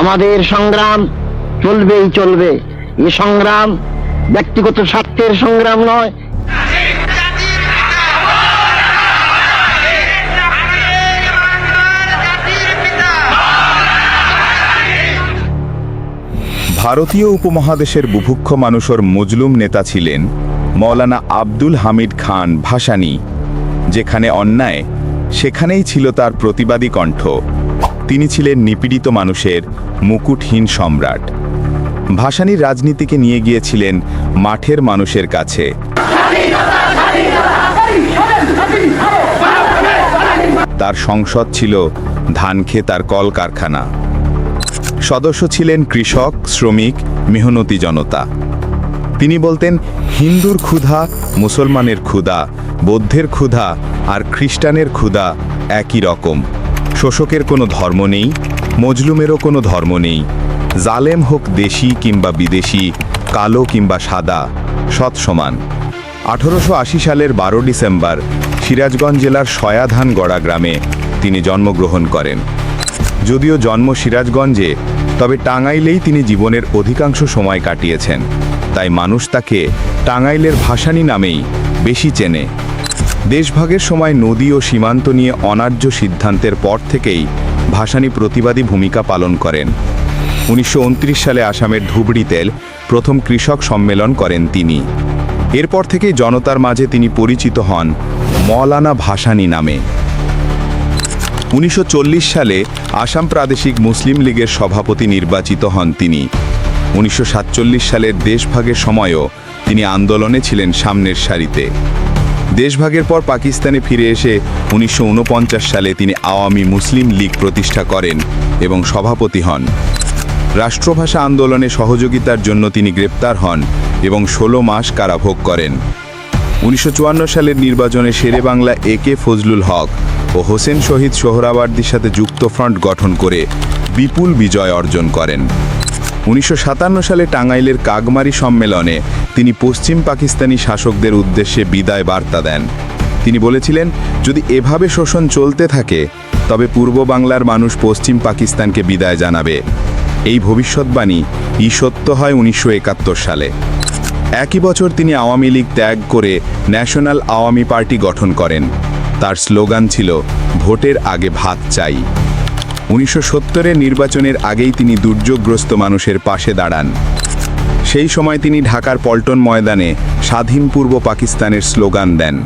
আমাদের সংগ্রাম চলবেই চলবে। এ সংগ্রাম ব্যক্তিগত স্বার্থের সংগ্রাম নয়। ভারতীয় উপমহাদেশের বুভুক্ষ মানুষের মজলুম নেতা ছিলেন মৌলানা আব্দুল হামিদ খান ভাসানী, যেখানে অন্যায় সেখানেই ছিল তার প্রতিবাদী কণ্ঠ। তিনি ছিলেন নিপীড়িত মানুষের মুকুটহীন সম্রাট। ভাসানীর রাজনীতিকে নিয়ে গিয়েছিলেন মাঠের মানুষের কাছে। তার সংসদ ছিল ধানক্ষেত আর কলকারখানা। সদস্য ছিলেন কৃষক, শ্রমিক, মেহনতি জনতা। তিনি বলতেন, হিন্দুর ক্ষুধা, মুসলমানের ক্ষুধা, বৌদ্ধের ক্ষুধা আর খ্রিস্টানের ক্ষুধা একই রকম। শোষকের কোনো ধর্ম নেই, মজলুমেরও কোনো ধর্ম নেই। জালেম হোক দেশি কিংবা বিদেশি, কালো কিংবা সাদা, সৎ সমান। আঠারোশো আশি সালের বারো ডিসেম্বর, সিরাজগঞ্জ জেলার সয়াধান গড়া গ্রামে তিনি জন্মগ্রহণ করেন। যদিও জন্ম সিরাজগঞ্জে, তবে টাঙ্গাইলেই তিনি জীবনের অধিকাংশ সময় কাটিয়েছেন। তাই মানুষ তাকে টাঙ্গাইলের ভাসানী নামেই বেশি চেনে। দেশভাগের সময় নদী ও সীমান্ত নিয়ে অনার্য সিদ্ধান্তের পর থেকেই ভাসানী প্রতিবাদী ভূমিকা পালন করেন। উনিশশো উনত্রিশ সালে আসামের ধুবড়িতে প্রথম কৃষক সম্মেলন করেন তিনি। এরপর থেকেই জনতার মাঝে তিনি পরিচিত হন মৌলানা ভাসানী নামে। উনিশশো চল্লিশ সালে আসাম প্রাদেশিক মুসলিম লীগের সভাপতি নির্বাচিত হন তিনি। উনিশশো সাতচল্লিশ সালের দেশভাগের সময়ও তিনি আন্দোলনে ছিলেন সামনের সারিতে। দেশভাগের পর পাকিস্তানে ফিরে এসে উনিশশো উনপঞ্চাশ সালে তিনি আওয়ামী মুসলিম লীগ প্রতিষ্ঠা করেন এবং সভাপতি হন। রাষ্ট্রভাষা আন্দোলনে সহযোগিতার জন্য তিনি গ্রেপ্তার হন এবং ষোলো মাস কারাভোগ করেন। উনিশশো চুয়ান্ন সালের নির্বাচনে শেরে বাংলা এ কে ফজলুল হক ও হোসেন শহীদ সোহরাওয়ার্দির সাথে যুক্ত ফ্রন্ট গঠন করে বিপুল বিজয় অর্জন করেন। উনিশশো সাতান্ন সালে টাঙ্গাইলের কাগমারি সম্মেলনে তিনি পশ্চিম পাকিস্তানি শাসকদের উদ্দেশ্যে বিদায় বার্তা দেন। তিনি বলেছিলেন, যদি এভাবে শোষণ চলতে থাকে, তবে পূর্ব বাংলার মানুষ পশ্চিম পাকিস্তানকে বিদায় জানাবে। এই ভবিষ্যৎবাণী ই সত্য হয় উনিশশো একাত্তর সালে। একই বছর তিনি আওয়ামী লীগ ত্যাগ করে ন্যাশনাল আওয়ামী পার্টি গঠন করেন। তার স্লোগান ছিল, ভোটের আগে ভাত চাই। উনিশশো সত্তরের নির্বাচনের আগেই তিনি দুর্যোগগ্রস্ত মানুষের পাশে দাঁড়ান। সেই সময় তিনি ঢাকার পল্টন ময়দানে স্বাধীন পূর্ব পাকিস্তানের স্লোগান দেন।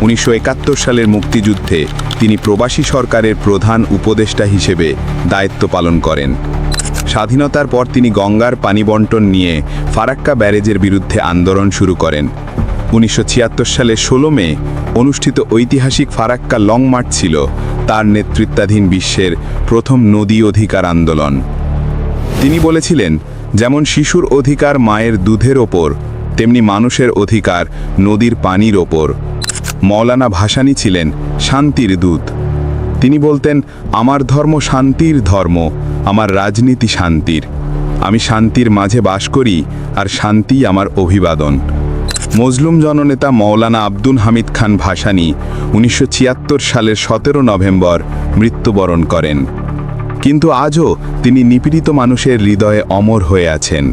উনিশশো একাত্তর সালের মুক্তিযুদ্ধে তিনি প্রবাসী সরকারের প্রধান উপদেষ্টা হিসেবে দায়িত্ব পালন করেন। স্বাধীনতার পর তিনি গঙ্গার পানি বন্টন নিয়ে ফারাক্কা ব্যারেজের বিরুদ্ধে আন্দোলন শুরু করেন। উনিশশো ছিয়াত্তর সালে ষোলো মে অনুষ্ঠিত ঐতিহাসিক ফারাক্কা লং মার্চ ছিল তার নেতৃত্বাধীন বিশ্বের প্রথম নদী অধিকার আন্দোলন। তিনি বলেছিলেন, যেমন শিশুর অধিকার মায়ের দুধের ওপর, তেমনি মানুষের অধিকার নদীর পানির ওপর। মৌলানা ভাসানী ছিলেন শান্তির দূত। তিনি বলতেন, আমার ধর্ম শান্তির ধর্ম, আমার রাজনীতি শান্তির। আমি শান্তির মাঝে বাস করি আর শান্তি আমার অভিবাদন। মজলুম জননেতা মৌলানা আব্দুল হামিদ খান ভাসানী উনিশশো সালের সতেরো নভেম্বর মৃত্যুবরণ করেন। কিন্তু আজও তিনি নিপীড়িত মানুষের হৃদয়ে অমর হয়ে আছেন।